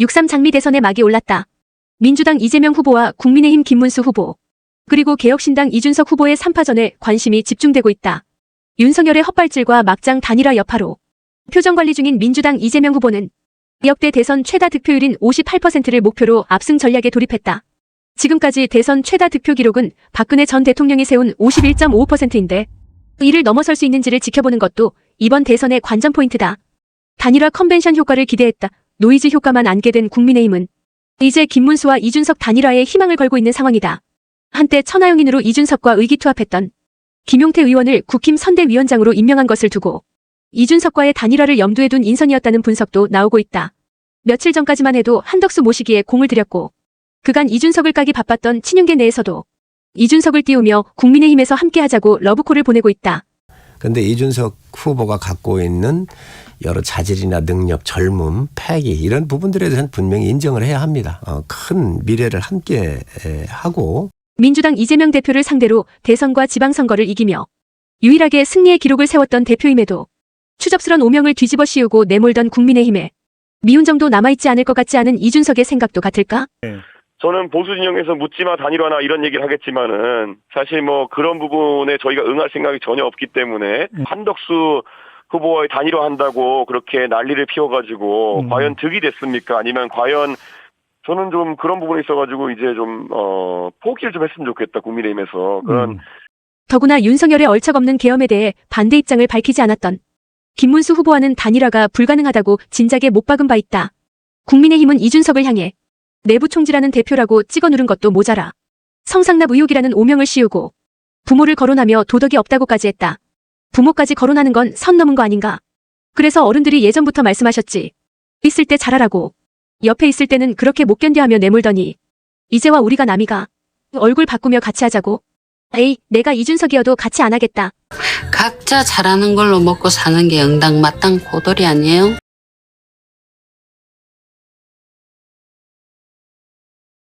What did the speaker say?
6.3 장미 대선에 막이 올랐다. 민주당 이재명 후보와 국민의힘 김문수 후보, 그리고 개혁신당 이준석 후보의 3파전에 관심이 집중되고 있다. 윤석열의 헛발질과 막장 단일화 여파로 표정 관리 중인 민주당 이재명 후보는 역대 대선 최다 득표율인 58%를 목표로 압승 전략에 돌입했다. 지금까지 대선 최다 득표 기록은 박근혜 전 대통령이 세운 51.55%인데 이를 넘어설 수 있는지를 지켜보는 것도 이번 대선의 관전 포인트다. 단일화 컨벤션 효과를 기대했다. 노이즈 효과만 안게 된 국민의힘은 이제 김문수와 이준석 단일화에 희망을 걸고 있는 상황이다. 한때 천하용인으로 이준석과 의기투합했던 김용태 의원을 국힘 선대위원장으로 임명한 것을 두고 이준석과의 단일화를 염두에 둔 인선이었다는 분석도 나오고 있다. 며칠 전까지만 해도 한덕수 모시기에 공을 들였고 그간 이준석을 까기 바빴던 친윤계 내에서도 이준석을 띄우며 국민의힘에서 함께하자고 러브콜을 보내고 있다. 근데 이준석 후보가 갖고 있는 여러 자질이나 능력, 젊음, 패기 이런 부분들에 대해서는 분명히 인정을 해야 합니다. 어, 큰 미래를 함께 에, 하고 민주당 이재명 대표를 상대로 대선과 지방선거를 이기며 유일하게 승리의 기록을 세웠던 대표임에도 추접스런 오명을 뒤집어 씌우고 내몰던 국민의힘에 미운 정도 남아있지 않을 것 같지 않은 이준석의 생각도 같을까? 저는 보수 진영에서 묻지마 단일화나 이런 얘기를 하겠지만은 사실 뭐 그런 부분에 저희가 응할 생각이 전혀 없기 때문에 한덕수 후보와의 단일화 한다고 그렇게 난리를 피워가지고 과연 득이 됐습니까? 아니면 과연 저는 좀 그런 부분에 있어가지고 이제 좀 어 포기를 좀 했으면 좋겠다 국민의힘에서 그런 음. 더구나 윤석열의 얼척없는 계엄에 대해 반대 입장을 밝히지 않았던 김문수 후보와는 단일화가 불가능하다고 진작에 못 박은 바 있다. 국민의힘은 이준석을 향해 내부 총지라는 대표라고 찍어 누른 것도 모자라. 성상납 의혹이라는 오명을 씌우고 부모를 거론하며 도덕이 없다고까지 했다. 부모까지 거론하는 건 선 넘은 거 아닌가? 그래서 어른들이 예전부터 말씀하셨지. 있을 때 잘하라고. 옆에 있을 때는 그렇게 못 견뎌하며 내몰더니 이제와 우리가 남이가 얼굴 바꾸며 같이 하자고. 에이, 내가 이준석이어도 같이 안 하겠다. 각자 잘하는 걸로 먹고 사는 게 응당 마땅 고돌이 아니에요?